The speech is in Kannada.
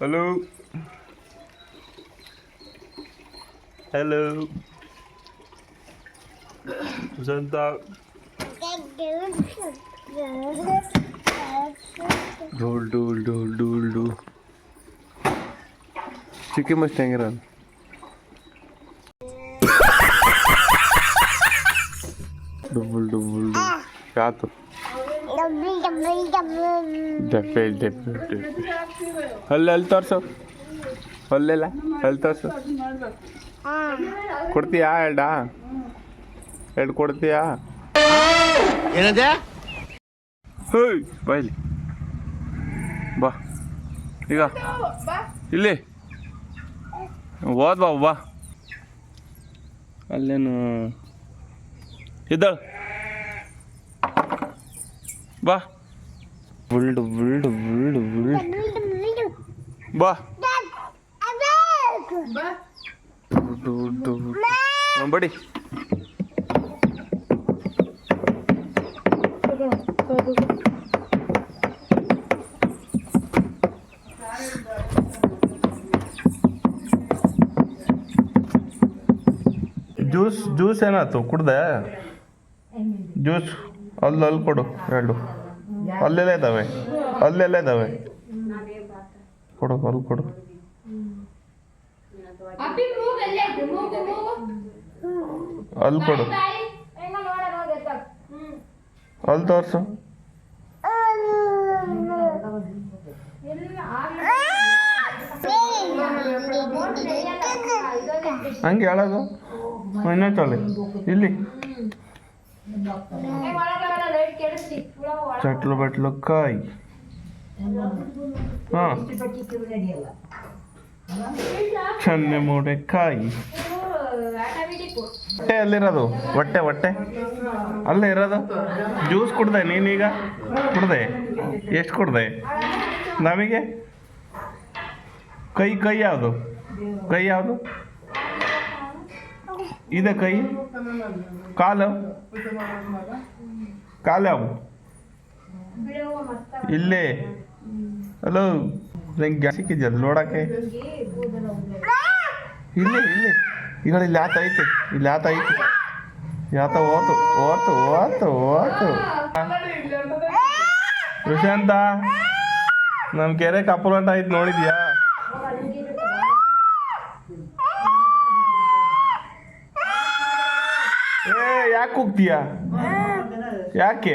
हेलो हेलो जनता ढोल ढोल ढोल ढोल ढोल चिके मस्टैंग रन डबल डबल क्या तो ಡಬ್ಬೆ ಡಬ್ಬೆ ಡಬ್ಬೆ ಅಲ್ಲಿ ಅಲ್ಲಿ ತೋರ್ಸು. ಅಲ್ಲೆಲ್ಲ ಅಲ್ಲಿ ತೋರ್ಸು. ಕೊಡ್ತೀಯಾ ಎರಡಾ ಎರಡು ಕೊಡ್ತೀಯಾ? ಏನದೆ ಹೇಯ್ ಬಾ ಇಲ್ಲಿ. ಬಾ. ಈಗ. ಇಲ್ಲಿ. ಓದ್ ಬಾ ಬಾ. ಅಲ್ಲೇನು? ಇದ್ದಾಳ. ಬಾ. ಬುಲ್ಡು ಬುಲ್ಡು ಬುಲ್ಡು ಬುಲ್ಡು ಬಾ. ಬಡಿ ಜ್ಯೂಸ್ ಜ್ಯೂಸ್ ಏನಾಯ್ತು? ಕುಡ್ದೆ? ಜ್ಯೂಸ್. ಅಲ್ಲಿ ಅಲ್ಲಿ ಕೊಡು ಎರಡು. ಅಲ್ಲೆಲ್ಲ ಇದ್ದಾವೆ ಅಲ್ಲೆಲ್ಲ ಇದ್ದಾವೆ. ಕೊಡು ಅಲ್ಲಿ ಕೊಡು. ಅಲ್ಲಿ ಕೊಡು. ಅಲ್ಲಿ ತೋರ್ಸು. ಹಂಗೆ ಹೇಳೋದು. ಇನ್ನೊಂದು ಇಲ್ಲಿ. ಚಟ್ಲು ಬಟ್ಲು ಕಾಯಿ. ಚನ್ನೆ ಮೂಡೆ ಕಾಯಿ. ಹೊಟ್ಟೆ ಅಲ್ಲಿರೋದು ಹೊಟ್ಟೆ ಹೊಟ್ಟೆ? ಅಲ್ಲೇ ಇರೋದು? ಜ್ಯೂಸ್ ಕುಡ್ದೆ ನೀನೀಗ? ಕುಡ್ದೆ? ಎಷ್ಟು ಕುಡ್ದೆ? ನಮಗೆ? ಕೈ ಕೈ ಯಾವುದು? ಕೈ ಯಾವುದು? ಇದೆ ಕೈ ಕಾಲ. ಕಾಲ. ಇಲ್ಲೇ. ಹಲೋ, ನಂಗೆ ಗ್ಯಾಸ್ ಸಿಕ್ಕಿದ್ಯಲ್ಲ, ನೋಡಕ್ಕೆ. ಇಲ್ಲಿ ಇಲ್ಲಿ. ಈಗ ಇಲ್ಲಿ ಆತ ಐತೆ, ಇಲ್ಲಿ ಆತ ಐತೆ. ಯಾತ ಓತು ಓತು ಓತು ಓತು. ಪ್ರಶಾಂತ ನಮ್ಮ ಕೆರೆ ಕಪ್ಪಲಂಟ ಐತೆ ನೋಡಿದ್ಯಾ? ಯಾಕೆ ಹೋಗ್ತೀಯಾ ಯಾಕೆ?